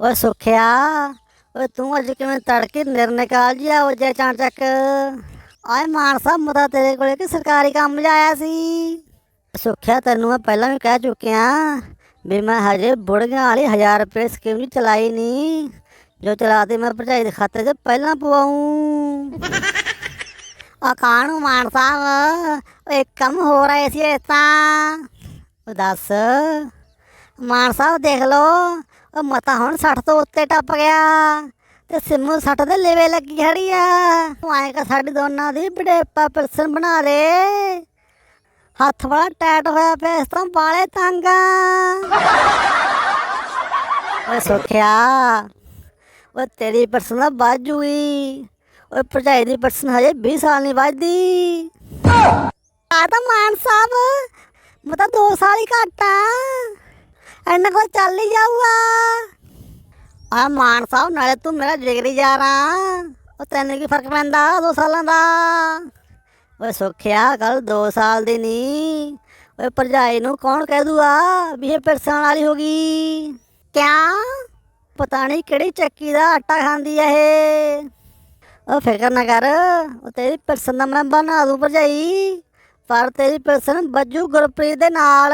ਓਏ ਸੁਖਿਆ, ਓਏ ਤੂੰ ਅੱਜ ਕਿਵੇਂ ਤੜਕੇ ਨਿਰਨੇ ਕਾਲ ਜੀ ਆ ਚਾਂਚਕ ਆਏ ਮਾਨ ਸਾਹਿਬ ਮਤਾ ਤੇਰੇ ਕੋਲੇ ਕਿ ਸਰਕਾਰੀ ਕੰਮ ਜਾਇਆ ਸੀ। ਸੁਖਿਆ, ਤੈਨੂੰ ਮੈਂ ਪਹਿਲਾਂ ਵੀ ਕਹਿ ਚੁੱਕਿਆ ਵੀ ਮੈਂ ਹਜੇ ਬੁੜੀਆਂ ਵਾਲੀ 1000 ਰੁਪਏ ਸਕੀਮ ਨਹੀਂ ਚਲਾਈ ਨਹੀਂ। ਜੋ ਚਲਾਤੀ ਮੈਂ ਭਰਜਾਈ ਦੇ ਖਾਤੇ 'ਚ ਪਹਿਲਾਂ ਪਵਾਉਂ ਆ ਕਾਣੂ ਮਾਨ ਸਾਹਿਬ ਇੱਕ ਕੰਮ ਹੋ ਰਿਹਾ ਸੀ ਇਹ ਤਾਂ। ਉਹ ਦੱਸ ਮਾਨ ਸਾਹਿਬ ਦੇਖ ਲੋ ਉਹ ਮਤਾ ਹੁਣ 60 ਤੋਂ ਉੱਤੇ ਟੱਪ ਗਿਆ ਤੇ ਸਿੰਮੂ 60 ਦੇ ਲੇਵੇ ਲੱਗੀ ਖੜੀ ਆ। ਤੂੰ ਆਏ ਕਾ ਸਾਡੀ ਦੋਨਾਂ ਦੀ ਬੜੇਪਾ ਪਰਸਨ ਬਣਾ ਦੇ। ਹੱਥ ਬੜਾ ਟੈਟ ਹੋਇਆ ਪਿਆ, ਇਸ ਤੋਂ ਬਾਲੇ ਤੰਗਾ ਓਏ ਸੁਖਿਆ, ਓਏ ਤੇਰੀ ਪਰਸਨ ਦਾ ਬਾਜੂਈ ਓਏ ਭਰਜਾਈ ਦੀ ਪਰਸਨ ਹਜੇ 20 ਸਾਲ ਨਹੀਂ ਵੱਜਦੀ। ਆ ਤਾਂ ਮਾਨ ਸਾਹਿਬ, ਮੈਂ ਤਾਂ 2 ਸਾਲ ਹੀ ਘੱਟ ਆ। ਇੰਨਾ ਕੋਲ ਚੱਲ ਹੀ ਜਾਊਗਾ। ਆ ਮਾਨ ਸਾਹਿਬ, ਨਾਲੇ ਤੂੰ ਮੇਰਾ ਜਿਗਰੀ ਜਾ ਆ ਉਹ ਤੈਨੂੰ ਕੀ ਫ਼ਰਕ ਪੈਂਦਾ 2 ਸਾਲਾਂ ਦਾ? ਓਏ ਸੁਖਿਆ ਕੱਲ 2 ਸਾਲ ਦੀ ਨਹੀਂ ਓਏ ਭਰਜਾਈ ਨੂੰ ਕੌਣ ਕਹਿ ਦੂਆ ਵੀ ਇਹ ਪਰਸਨ ਵਾਲੀ ਹੋ ਗਈ? ਕਿਆ? ਪਤਾ ਨਹੀਂ ਕਿਹੜੀ ਚੱਕੀ ਦਾ ਆਟਾ ਖਾਂਦੀ ਆ ਇਹ। ਉਹ ਫਿਕਰ ਨਾ ਕਰ, ਉਹ ਤੇਰੀ ਪਰਸਨ ਦਾ ਮੈਂ ਬਣਾ ਦੂੰ ਭਰਜਾਈ। ਪਰ ਤੇਰੀ ਪਰਸਨ ਬੱਜੂ ਗੁਰਪ੍ਰੀਤ ਦੇ ਨਾਲ।